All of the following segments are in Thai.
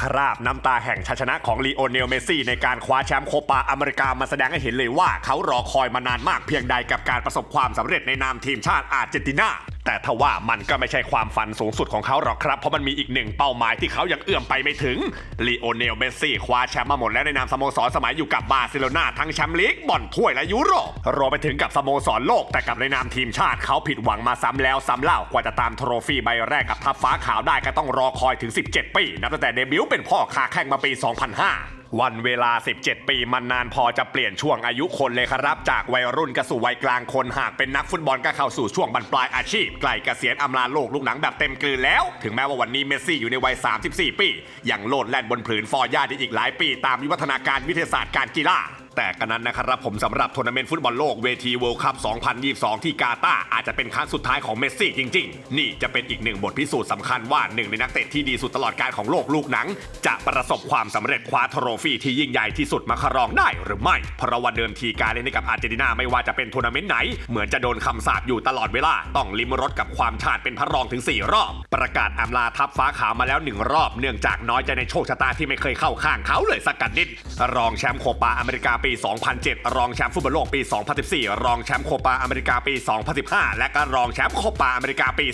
คราบน้ำตาแห่งชัยชนะของลีโอเนลเมซี่ในการคว้าแชมป์โคปาอเมริกามาแสดงให้เห็นเลยว่าเขารอคอยมานานมากเพียงใดกับการประสบความสำเร็จในนามทีมชาติอาร์เจนตินา แต่ทว่ามันก็ไม่ใช่ความฝันสูงสุดของเขาหรอกครับ เพราะมันมีอีกหนึ่งเป้าหมายที่เขายังเอื้อมไปไม่ถึงลีโอเนลเมสซี่คว้าแชมป์มาหมดแล้วในนามสโมสรสมัยอยู่กับบาร์เซโลนาทั้งแชมป์ลีกบอลถ้วยและยุโรปรวมไปถึงกับสโมสรโลกแต่กับในนามทีมชาติเขาผิดหวังมาซ้ำแล้วซ้ำเล่ากว่าจะตามโทรฟี่ใบแรกกับทัพฟ้าขาวได้ก็ต้องรอคอยถึง 17 ปีนับตั้งแต่เดบิวต์เป็นพ่อค้าแข่งมาปี 2005 วันเวลา 17 ปีมันนานพอจะเปลี่ยนช่วงอายุคนเลยครับ จากวัยรุ่นกระสู่วัยกลางคนหากเป็นนักฟุตบอลก็เข้าสู่ช่วงบรรปลายอาชีพใกล้เกษียณอำลาโลกลูกหนังแบบเต็มกลืนแล้ว ถึงแม้ว่าวันนี้เมสซี่อยู่ในวัย 34 ปียังโลดแล่นบนผืนฟอร์ย่าได้อีกหลายปี ตามวิวัฒนาการวิทยาศาสตร์การกีฬา แต่กันนั้นนะครับผมสำหรับทัวร์นาเมนต์ฟุตบอลโลกเวทีเวิลด์คัพ 2022 ที่กาตาร์อาจจะเป็นครั้งสุดท้ายของเมสซี่จริง ๆ นี่จะเป็นอีกหนึ่งบทพิสูจน์สำคัญว่าหนึ่งในนักเตะที่ดีสุดตลอดการของโลกลูกหนัง จะประสบความสำเร็จคว้าโทรฟี่ที่ยิ่งใหญ่ที่สุดมาครองได้หรือไม่ เพราะว่าเดิมทีการเล่นให้กับอาร์เจนตินาไม่ว่าจะเป็นทัวร์นาเมนต์ไหน เหมือนจะโดนคำสาปอยู่ตลอดเวลาต้องลิมรสกับความชาติเป็นพระรองถึง 4 รอบ ประกาศอำลาทัพฟ้าขาวมาแล้วหนึ่งรอบ เนื่องจากน้อยใจในโชคชะตาที่ไม่เคยเข้าข้างเขาเลยสักกัดนิดรองแชมป์โคปาอเมริกาปีี 2007 รองแชมป์ฟุตบอลโลกปี 2014 รองแชมป์โคปาอเมริกาปี 2015 และก็รองแชมป์โคปาอเมริกาปี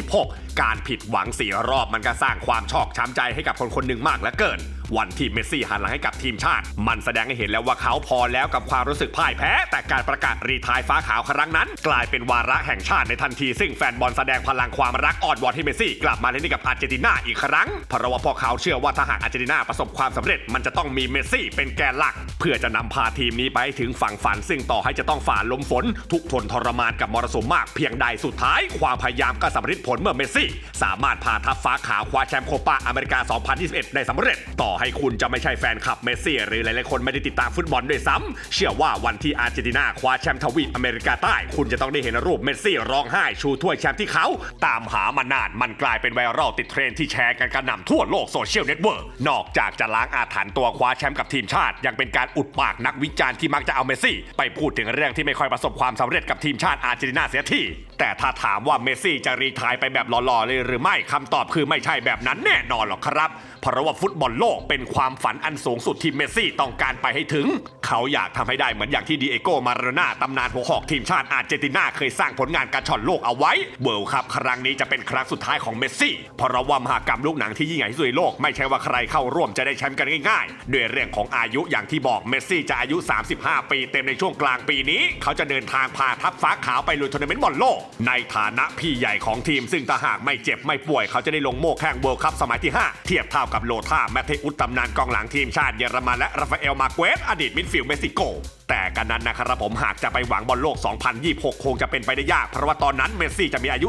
2016 การผิดหวังสี่รอบมันก็สร้างความชอกช้ำใจให้กับคนคนหนึ่งมากเหลือเกิน วันที่เมสซี่หันหลังให้กับทีมชาติ มันแสดงให้เห็นแล้วว่าเขาพอแล้วกับความรู้สึกพ่ายแพ้ แต่การประกาศรีทายฟ้าขาวครั้งนั้น กลายเป็นวาระแห่งชาติในทันที ซึ่งแฟนบอลแสดงพลังความรักอ่อนวอนให้เมสซี่กลับมาเล่นให้กับอาร์เจนตินาอีกครั้งเพราะว่าพวกเขาเชื่อว่าถ้าหากอาร์เจนตินาประสบความสำเร็จมันจะต้องมีเมสซี่เป็นแกนหลัก เพื่อจะนำพาทีมนี้ไปให้ถึงฝั่งฝัน ซึ่งต่อให้จะต้องฝ่าลมฝน ทุกทนทรมานกับมรสุมมากเพียงใดสุดท้าย ความพยายามก็สำเร็จผลเมื่อเมสซี่ สามารถพาทัพฟ้าขาวคว้าแชมป์โคปาอเมริกา 2021 ได้สำเร็จต่อให้คุณจะไม่ใช่แฟนคลับเมสซี่ หรือหลายๆคนไม่ได้ติดตามฟุตบอลด้วยซ้ำเชื่อว่าวันที่อาร์เจนตินาคว้าแชมป์ทวีปอเมริกาใต้ คุณจะต้องได้เห็นรูปเมสซี่ร้องไห้ชูถ้วยแชมป์ที่เขา ตามหามานานมันกลายเป็นไวรัลติดเทรนด์ที่แชร์กันกระหน่ำทั่วโลกโซเชียลเน็ตเวิร์กนอกจากจะล้างอาถรรพ์ตัวคว้าแชมป์กับทีมชาติ ยังเป็นการอุดปากนักวิจารณ์ที่มักจะเอาเมสซี่ ไปพูดถึงเรื่องที่ไม่ค่อยประสบความสำเร็จกับทีมชาติอาร์เจนตินาเสียทีแต่ถ้าถามว่าเมสซี่จะรีทายไปแบบหล่อๆเลยหรือไม่คำตอบคือไม่ใช่แบบนั้นแน่นอนหรอกครับ เพราะว่าฟุตบอลโลกเป็นความฝันอันสูงสุดที่เมสซี่ต้องการไปให้ถึง เขาอยากทำให้ได้เหมือนอย่างที่ดีเอโกมาราโดน่าตำนานหัวหอกทีมชาติอาร์เจนตินาเคยสร้างผลงานการช่อนโลกเอาไว้เวิลด์คัพครั้งนี้จะเป็นครั้งสุดท้ายของเมสซี่เพราะว่ามหากรรมลูกหนังที่ยิ่งใหญ่ที่สุดในโลกไม่ใช่ว่าใครเข้าร่วมจะได้แชมป์กันง่ายๆด้วยเรื่องของอายุอย่างที่บอกเมสซี่จะอายุ 35 ปีเต็มในช่วงกลางปีนี้ เขาจะเดินทางพาทัพฟ้าขาวไปลุยทัวร์นาเมนต์บอลโลกในฐานะพี่ใหญ่ของทีมซึ่งถ้าหากไม่เจ็บไม่ป่วยเขาจะได้ลงโม่แข่งเวิลด์คัพสมัยที่ 5 เทียบเท่ากับโลธาแมทเทอุสตำนานกองหลังทีมชาติเยอรมันและราฟาเอลมาเกวสอดีตมิดฟิลด์เม็กซิโกแต่กันนั้นนะครับผมหากจะไปหวังบอลโลก 2026 คงจะเป็นไปได้ยาก เพราะว่าตอนนั้นเมสซี่จะมีอายุ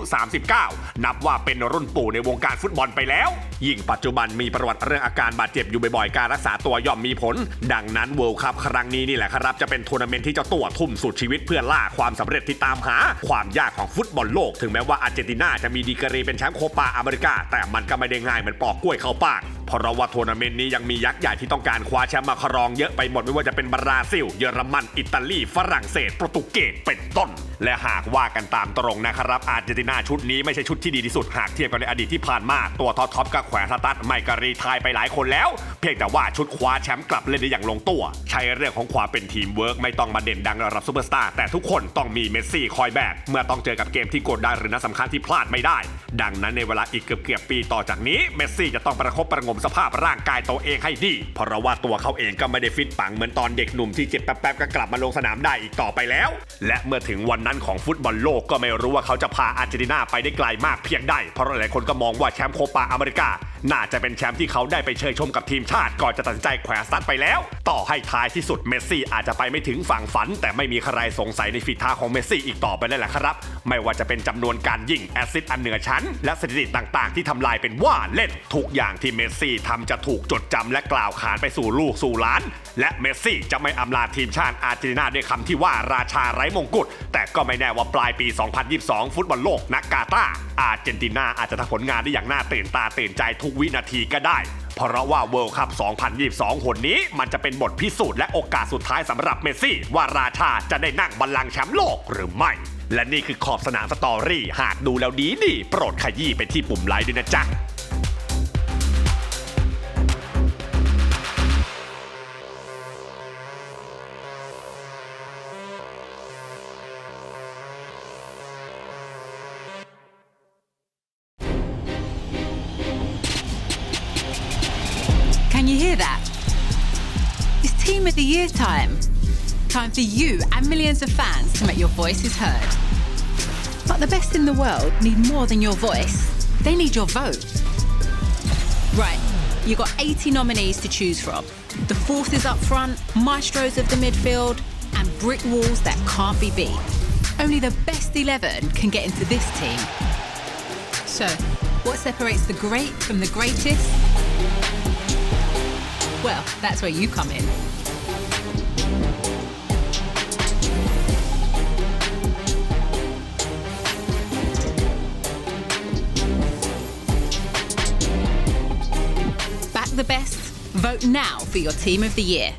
39 นับว่าเป็นรุ่นปู่ในวงการฟุตบอลไปแล้ว ยิ่งปัจจุบันมีประวัติเรื่องอาการบาดเจ็บอยู่บ่อยๆ การรักษาตัวย่อมมีผล ดังนั้นเวิลด์คัพครั้งนี้นี่แหละครับ จะเป็นทัวร์นาเมนต์ที่เจ้าตัวทุ่มสุดชีวิตเพื่อล่าความสำเร็จที่ตามหา ความยากของฟุตบอลโลก ถึงแม้ว่าอาร์เจนตินาจะมีดีกรีเป็นแชมป์โคปาอเมริกา แต่มันก็ไม่ได้ง่ายเหมือนปอกกล้วยเข้าปาก เพราะว่าทัวร์นาเมนต์นี้ยังมียักษ์ใหญ่ที่ต้องการคว้าแชมป์มาครองเยอะไปหมดไม่ว่าจะเป็นบราซิล เยอรมัน อิตาลี ฝรั่งเศส โปรตุเกส เป็นต้น และหากว่ากันตามตรงนะครับ อาร์เจนตินาชุดนี้ไม่ใช่ชุดที่ดีที่สุดหากเทียบกับในอดีตที่ผ่านมา ตัวท็อปท็อปก็แขวนสตัดไม่กรีทายไปหลายคนแล้ว เพียงแต่ว่าชุดคว้าแชมป์กลับเล่นได้อย่างลงตัว ใช้เรื่องของความเป็นทีมเวิร์กไม่ต้องมาเด่นดังระดับซูเปอร์สตาร์แต่ทุกคนต้องมีเมสซี่คอยแบกเมื่อต้องเจอกับเกมที่กดดันหรือนัดสำคัญที่พลาดไม่ได้ ดังนั้นในเวลาอีกเกือบเกือบๆปีต่อจากนี้เมสซี่จะต้องประคบประงมสภาพร่างกายตัวเองให้ดี เพราะว่าตัวเขาเองก็ไม่ได้ฟิตปังเหมือนตอนเด็กหนุ่มที่เจ็บแป๊บๆก็กลับมาลงสนามได้อีกต่อไปแล้ว และเมื่อถึงวันนั้นของฟุตบอลโลกก็ไม่รู้ว่าเขาจะพาอาร์เจนตินาไปได้ไกลมากเพียงใด เพราะหลายคนก็มองว่าแชมป์โคปาอเมริกา น่าจะเป็นแชมป์ที่เขาได้ไปเชยชมกับทีมชาติ ก่อนจะตัดสินใจแขวนสตัดไปแล้ว ต่อให้ท้ายที่สุดเมสซี่อาจจะไปไม่ถึงฝั่งฝัน แต่ไม่มีใครสงสัยในฝีเท้าของเมสซี่อีกต่อไปแล้วละครับ ไม่ว่าจะเป็นจำนวนการยิงแอสซิสต์อันเหนือชั้น และสถิติต่างๆ ที่ทำลายเป็นว่าเล่นทุกอย่างที่เมสซี่ทำจะถูกจดจำและกล่าวขานไปสู่ลูกสู่หลาน และเมสซี่จะไม่อำลาทีมชาติอาร์เจนตินาด้วยคำที่ว่าราชาไร้มงกุฎแต่ก็ไม่แน่ว่าปลายปี 2022 ฟุตบอลโลกนักกาตาอาร์เจนตินาอาจจะทำผลงานได้อย่างน่าตื่นตาตื่นใจทุกวินาทีก็ได้ เพราะว่าเวิลด์คัพ2022 หนนี้ มันจะเป็นบทพิสูจน์และโอกาสสุดท้ายสำหรับเมสซี่ ว่าราชาจะได้นั่งบัลลังก์แชมป์โลกหรือไม่ และนี่คือขอบสนามสตอรี่ หากดูแล้วดีดีโปรดขยี้ไปที่ปุ่มไลค์ด้วยนะจ๊ะ hear that? It's Team of the Year time. Time for you and millions of fans to make your voices heard. But the best in the world need more than your voice. They need your vote. Right, you've got 80 nominees to choose from. The fourth is up front, maestros of the midfield, and brick walls that can't be beat. Only the best 11 can get into this team. So, what separates the great from the greatest? Well, that's where you come in. Back the best. Vote now for your team of the year.